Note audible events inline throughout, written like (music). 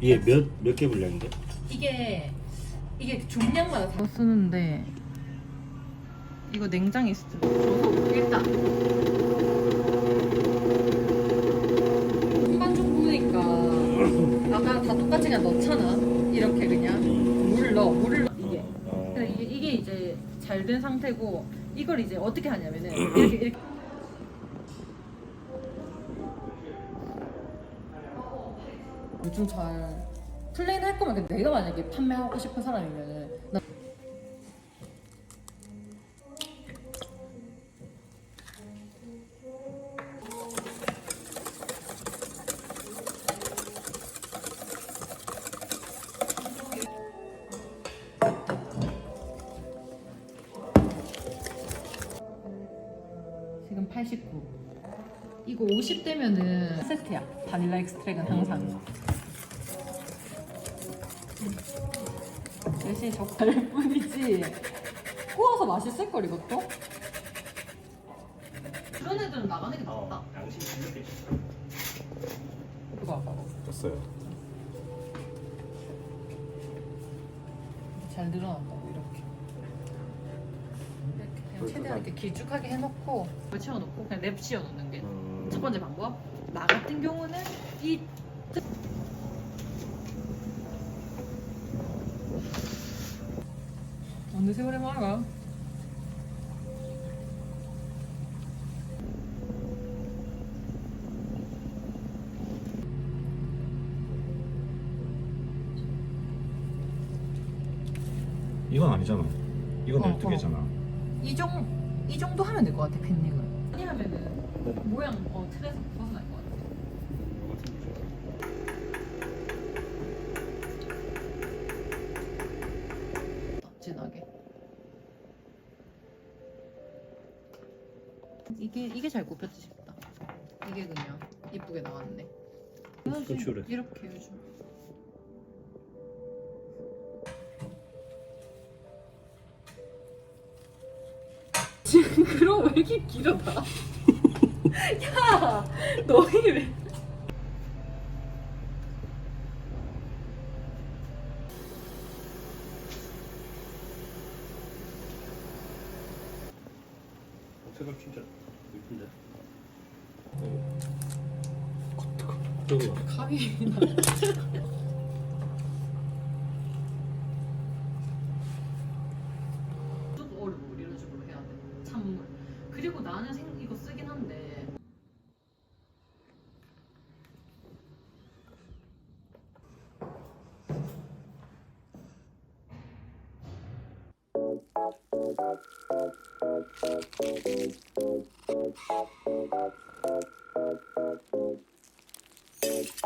이게 몇 몇 개 분량인데? 이게 이게 중량마다 다 쓰는데 이거 냉장에 있을 때 저도 일단 한반죽 부으니까 아까 다 똑같이 그냥 넣잖아. 이렇게 그냥. 물을 넣어 물을 넣어. 이게. 어. 근데 이게, 이게 이제 잘 된 상태고 이걸 이제 어떻게 하냐면은 이렇게 이렇게 요즘 잘 플레인 할 거면 내가 만약에 판매하고 싶은 사람이면은 나 지금 89 이거 50대면은 세트야. 바닐라 엑스트랙은 항상 대신 젓갈 뿐이지. 구워서 맛있을 걸 이것도? 그런 애들은 나가는 게 낫다. 어, 양심 이렇게 이거 봐봐. 떴어요. 잘 늘어난다고 이렇게. 이렇게 그냥 최대한 이렇게 길쭉하게 해놓고 물 채워놓고 그냥 랩 씌워놓는 게첫 음. 번째 방법? 나 같은 경우는 이 뜻- 어느 세월에 말아 이건 아니잖아. 이건 어, 열두 개잖아. 이, 정, 이 정도 하면 될 것 같아 팬닝은. 아니 하면은 모양 어, 틀에서 벗어날 것 같아 진하게 이게 이게 잘 굽혔지 싶다. 이게 그냥 이쁘게 나왔네. 컨트롤해. 이렇게 요즘. 지금 그럼 왜 이렇게 길어 나? (laughs) 야 너희 왜? 색깔 진짜 예쁜데. 저거 감이 이런 식으로 해야 돼 찬물 그리고 나는 생, 이거. 쓰긴 한데 Hello.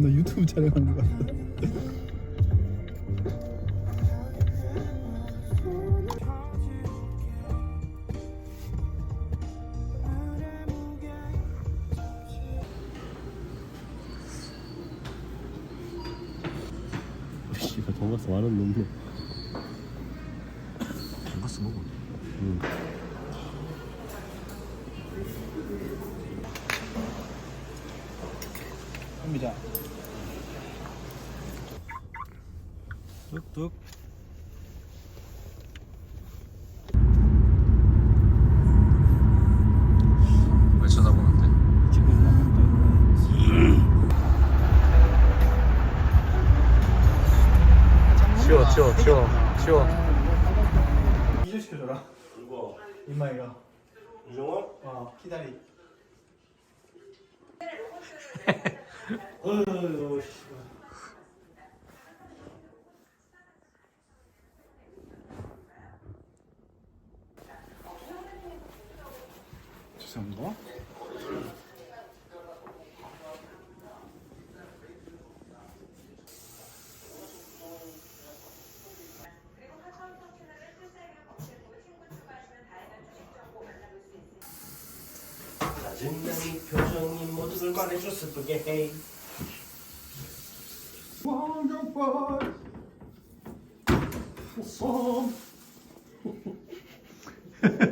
나 유튜브 촬영하는 거 같아. 씨발 돈가스 많은 놈네. 돈가스 먹어. 응. 합니다. 뚝뚝. 치워 치워 치워 치워 이주 시켜줘라. 이거 임마이가. 이정원? 어 기다리. (laughs) 어휴 짜증나니 표정이 모두들 말해줬을 뿐게 헤이. 왕 (laughs)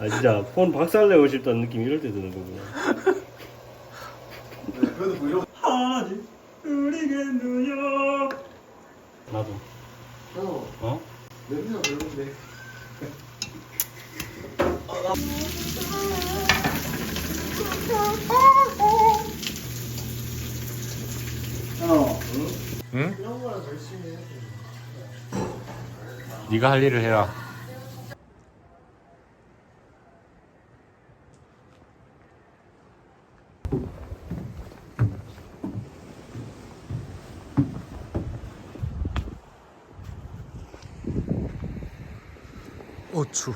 아 진짜 폰 박살내고 싶다는 느낌 이럴 때 드는 거구나 그래도 브이로그. 하지. 우리겠느냐. 나도 어? 냄새가 별론데. 어. 응? 네가 할 일을 해라 어추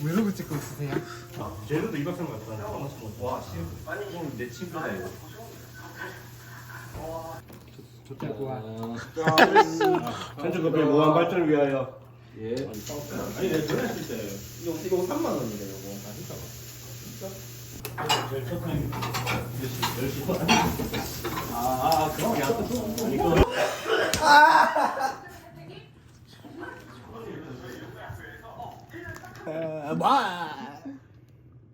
브이로그 찍고 있으세요? 쟤들도 이박삼 같다 와 씨, 아니 지금 내 친구다 이거. 전주 커피 무한 발전을 위하여 예. 아니 내가 전화했을 때 이거 이거 3만 원이래 이거 아 진짜 아아 그럼 야 마.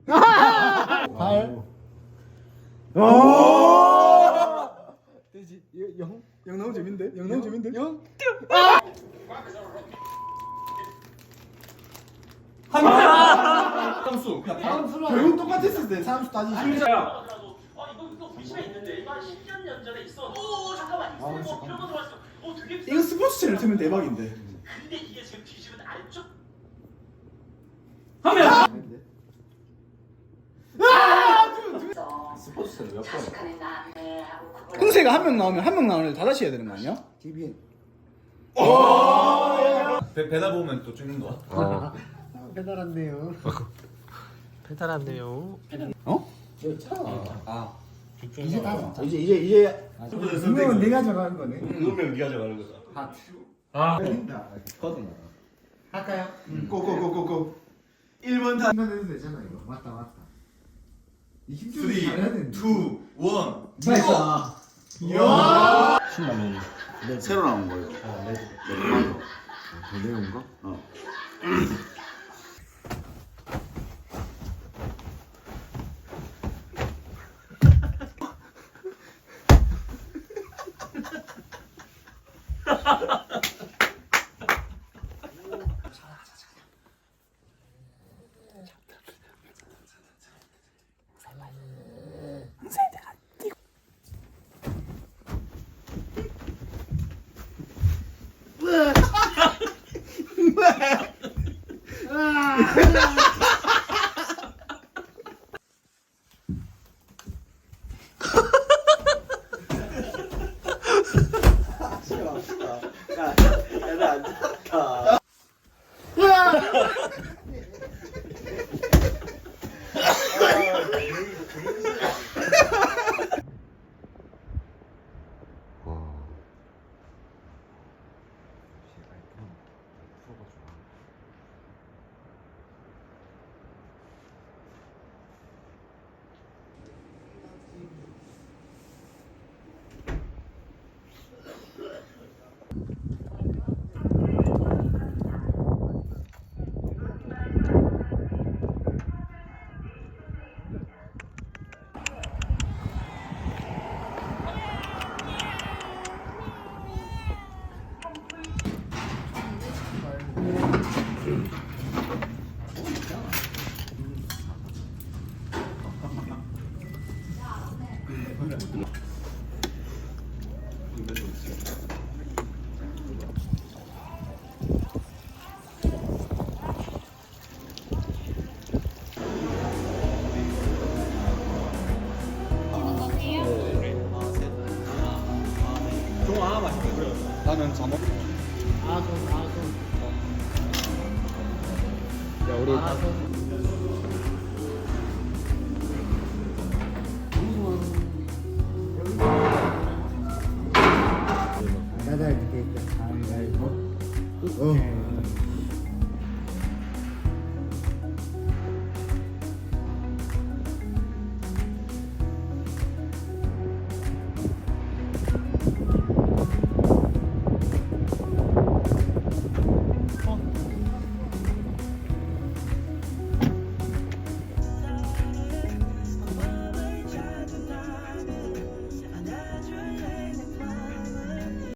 (laughs) 발. 돼지. 영. 영 너무 재밌는데? 영 너무 재밌는데? 영. 함수 결국 똑같았을 때 사람수 따지지. 어 이거 이거 우리 집에 있는데 이거 한 10년 년 전에 있어. 오 잠깐만 이거 아, 어, 잠깐만. 이런 거 들어왔어. 어 되게. 이거 스포츠 채널 틀면 대박인데. 근데 이게 지금 뒤집은 아래쪽 흥세가 한 명 나오면 한 명 나오는데 다 다시 해야 되는 거 아니야? TVN. 배, 배달 보면 또 찍는 거야? 어 배달한대요. 배달 왔네요 어? 아 이제 다 이제 이제 이제 분명은 내가 정하는 거네. 운명 네가 정하는 거다 거든. 할까요? 고고고고고. 1번 다. 생각해도 되잖아 이거 맞다 맞다 이 3, 힘좀 2, 1 잘해야 되는데. 나이스. 신라면 새로 나온 거예요. 아 레드 더 내용 거? 어. 야야 (clears throat) 종아 맛있게 그래 나는 잠옷. 야 우리 나다 이렇게 가위바위보 어